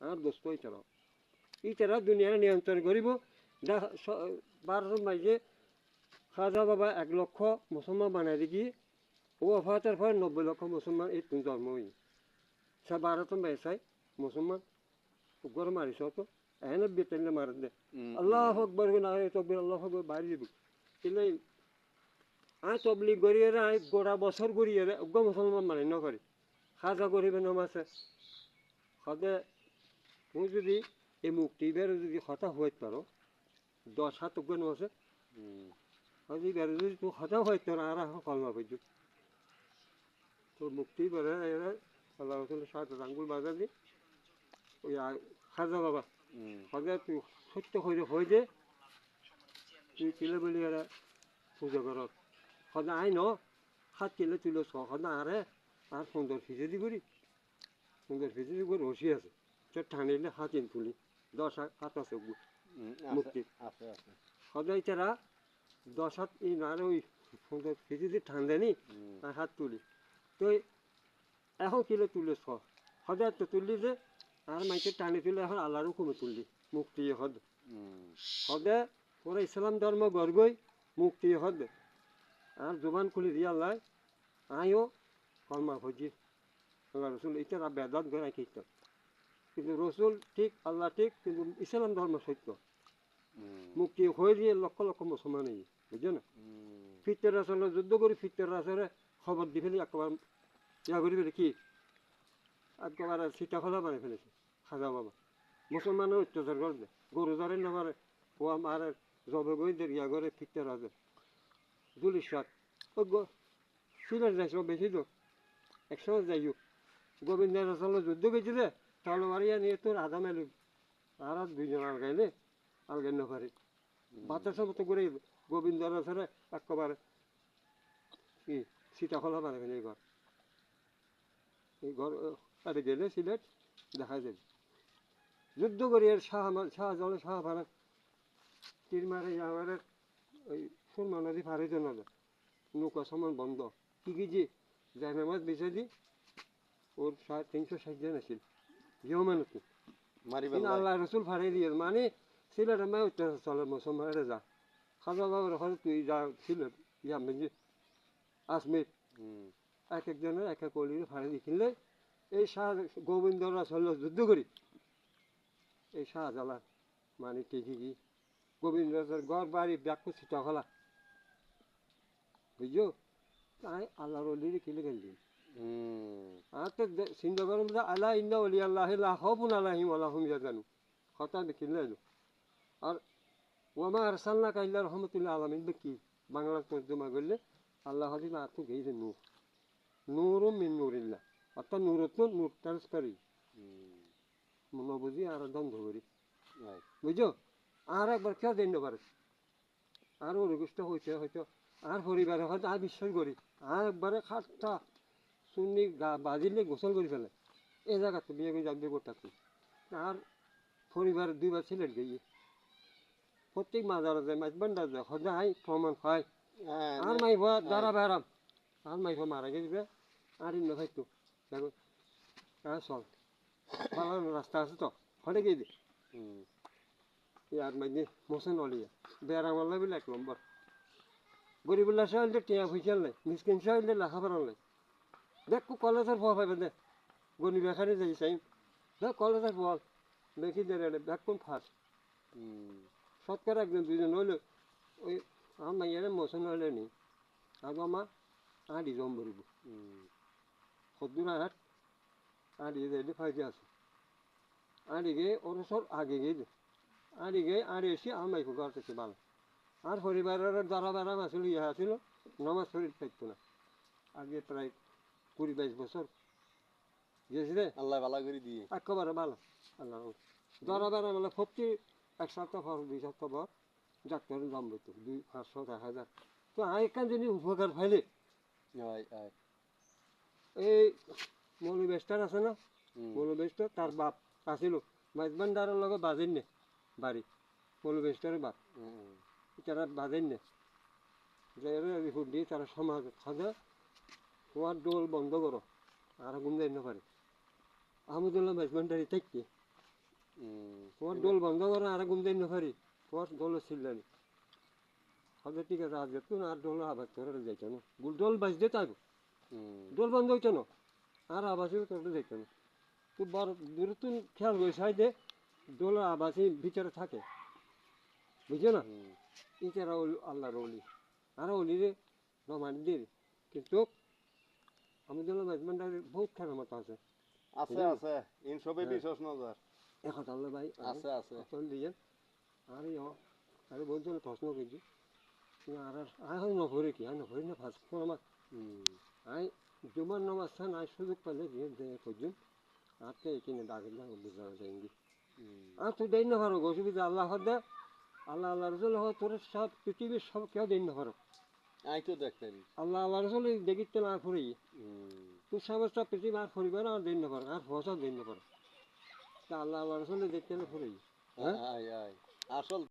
আর দোস্ত ইতারা ইতারা দুনিয়ার নিয়ন্ত্রণ করিব বারোর মাঝে খাজা বাবা এক লক্ষ মুসলমান বানাই দেখি ও অফাতের পর নব্বই লক্ষ মুসলমান এই তুমি জন্ম হই সে বারোতন বেসাই মুসলমান গর মারিস তো। এনে বেতেলে মার দে। আল্লাহ আকবর না তকবির আল্লাহ আকবর বাড়ি দিব কিন্তু আই তবলিগ গড়িয়ে আই গোড়া বছর গড়িয়ে মুসলমান মানে নকরি খাজা গরিবে নমাছে। সদে তুমি যদি এই মুক্তি বেড়ে যদি হতা হইতে পারো দশ হাত উগ্র নমাছে যদি বেড়ে যদি তুই হতা হইতে পারো আর এখন কলমা পাইছো তো মুক্তি বেড়ে এরা আল্লাহ রসুল সাত আঙ্গুল বাজার দি ওই খাজা বাবা সদে তুই সত্য হয়ে হয়ে যে তুই কিলে বলি এরা পুজো কর। সদা আই ন হাত কিলে তুলে ছ সদা আরে আর সুন্দর ফিজেদি করি সুন্দর ফিজেদি করে রসি আছে তো টানিলে হাত ইন তুলি দশ হাত আছে মুক্তি সদাই তারা দশ হাত ই না ওই সুন্দর ফিজেদি টান দেনি আর হাত তুলি তো এখন কিলো তুলে ছ সদায় তো তুললি যে আর মাইকে টানি তুলে এখন আল্লাহর হুকুমে তুললি মুক্তি হদ হদে তোরা ইসলাম ধর্ম গর্গই মুক্তি হদ আর জোবান খুলি দিয়ে আল্লাহ আইও কলমা ভজি আল্লাহ রসুল এটা বেদাত গড়াই খেত কিন্তু রসুল ঠিক আল্লাহ ঠিক কিন্তু ইসলাম ধর্ম সত্য। মুক্তি হয়ে দিয়ে লক্ষ লক্ষ মুসলমান এই বুঝছ না? ফিতের আসলে যুদ্ধ করে ফিতের আসলে খবর দি ফেলি একবার ইয়া করি ফেলে কি? একেবারে সীতা খোলা বানিয়ে ফেলেছে খাজা বাবা। মুসলমানের অত্যাচার করবে গরু ধরে নামারে ও আমার জবে গইদের ইয়া করে ফিতের আছে দুলিশ সাত ও সিলেট যাইছ বেশি তো একশো যাইও। গোবিন্দের আসলে যুদ্ধ গেছিলে, তাহলে মারিয়া নিয়ে তোর আধা মেলু। আর আর দুইজন আলগাইলে আলগাই নপারে বাতাস মতো করে গোবিন্দর আসলে একেবারে কি সীতাফলা বানাবে এই ঘর। এই ঘর আরে গেলে সিলেট দেখা যাবে যুদ্ধ করি আর শাহ আমার শাহ ভাড়া তীর মারে আমার ওই সুরমা নদী ফারে জন্য নৌকা সমান বন্ধ। কি কি যে জায়নামাজ বেঁচে দি ওর সাড়ে তিনশো ষাট জন আছিল যেও মানুষ আল্লাহ রসুল ফারে দিয়ে মানে সিলেট আমি উত্তর চলে মুসলমানের যা খাজা বাবার হলে তুই যা সিলেট ইয়া মেজি আসমির এক একজনের এক এক কলি ফাড়ে দেখিলে এই শাহ গোবিন্দর আসলে যুদ্ধ করি এই শাহজালাল মানে টিকি কি গোবিন্দ গড় বাড়ি ব্যাগ ছিটা খোলা বুঝছ তাই আল্লাহর অলির কিলে গেলি আর তো সিন্ধ গরম আল্লাহ ইন্না অলি আল্লাহ হবুন আল্লাহিম আল্লাহম জানু হতা দেখিলে আর ওমা আরসাল্লা কাইল্লা রহমতুল্লাহ আলমিন কি বাংলা তর্জমা করলে আল্লাহ হাজি না তো গেছে নূর নূরও মিন নূরিল্লা অর্থাৎ নূরত্ব নূর ট্রান্সফারি মনে বুঝি আর দ্বন্দ্ব করি বুঝছো আর একবার কেউ দিন পারে আর অনুগষ্ট হয়েছে হয়তো আর পরিবারে হয়তো আর বিশ্বাস করি আর একবারে খাটটা শুনি গা বাজিলে গোসল করে ফেলে। এই জায়গাতে বিয়ে করে যাবে গোটাতে আর পরিবার দুইবার ছিলেন গিয়ে প্রত্যেক মাজার যায় মাছ বান্ডার যায় সদায় প্রমাণ হয়। আর মাইব দাঁড়া বেড়াম। আর মাইব মারা গেছে আর ইন্ন খাইতো দেখো আর চল। ভালো রাস্তা আছে তো হলে গিয়ে দে ইয়ার মাঝে মোসেন অলিয়া। বেড়ামাল্লা বলে এক নম্বর। গরিবুল্লাহ সাহেব টিয়া ফুইচাল নাই মিসকিন সাহেব লেখাপড়া নাই দেখ কলেজের ফল পাইবে দে গনি বেখানে যাই চাই দেখ, কলেজের ফল দেখি দে রে দেখ, কোন ফার্স্ট শতকরা একজন দুজন হইলে, ওই আমার মাইয়ারে মোসেন হইলে নি। আগে আমার আড়ি জম ভরিব সদ্দুর হাট আড়ি যাইলে ফাইজে আছে। আড়ি গিয়ে ওর সব আগে গিয়ে আড়ি গিয়ে আড়ি এসে আমার মাইকো ঘর ভালো আর পরিবারের দ্বারা বেড়া আসলে ইহা ছিল নমাজ শরীর থাকতো না। আগে প্রায় কুড়ি বাইশ বছর। গেছি রে। আল্লাহ ভালো করে দিয়ে। একেবারে ভালো। আল্লাহ দ্বারা বেড়া মানে ফপটি এক সপ্তাহ পর দুই সপ্তাহ পর ডাক্তারের দাম বইতো দুই পাঁচশো এক হাজার। তো আইকান যদি উপকার ফাইলে এই মৌলবেস্টার আছে না? মৌলবেস্টার তার বাপ আছিল। মাইজবান্ডারের লগে বাজেন নে বাড়ি। মৌলবেস্টারের বাপ। তারা বাজেন নে। যে দিয়ে তারা সমাজ খাজা তোমার দোল বন্ধ করো। আর গুম যাই না পারে। আহমদুল্লাহ মেজবান্ডারি থাকতে তোমার দোল বন্ধ করে আর ঘুম দেন না পারি। তোমার দোল ছিলেন হবে ঠিক আছে আজ যেত আর দোল আবাদ করে যাইতো না। দোল বাজতে তাই দোল বন্ধ হইতো না। আর আবাসেও তোর যাইতো না। তো বড় দূরে তুই খেয়াল করি সাইডে দোল আবাসী ভিতরে থাকে। বুঝছ না? ইটারা আল্লাহর অলি আর অলিরে রমানদের কিন্তু আহমদুল্লাহ মেজবান্ডারের বহুত খেলার মতো আছে। আছে আছে ইন সবে। বিশ্বাস নজর এখন আল্লাহ ভাই আছে আছে। ফোন দিয়ে আরে প্রশ্ন করছি। আর হয় নভরে কি? নভরে না ফার্স্ট আমার জুমার নামাজ স্থান সুযোগ পেলে দিয়ে করছুন আর তো এখানে না বুঝা যায়নি আর তুই দেন না পারো অসুবিধা আল্লাহ দে আল্লাহ আল্লাহ রসুল তোর সব পৃথিবীর সব কেউ দেন না পারো। আই তো দেখতেন। আল্লাহ আল্লাহ রসুল দেখিতে না ফুরি। হুম। তুই সমস্ত পৃথিবী আর ফুরিবে না দেন না পারো আর ফসল দেন না তা আল্লাহ আল্লাহ রসুল দেখতে না ফুরি। হ্যাঁ? আসল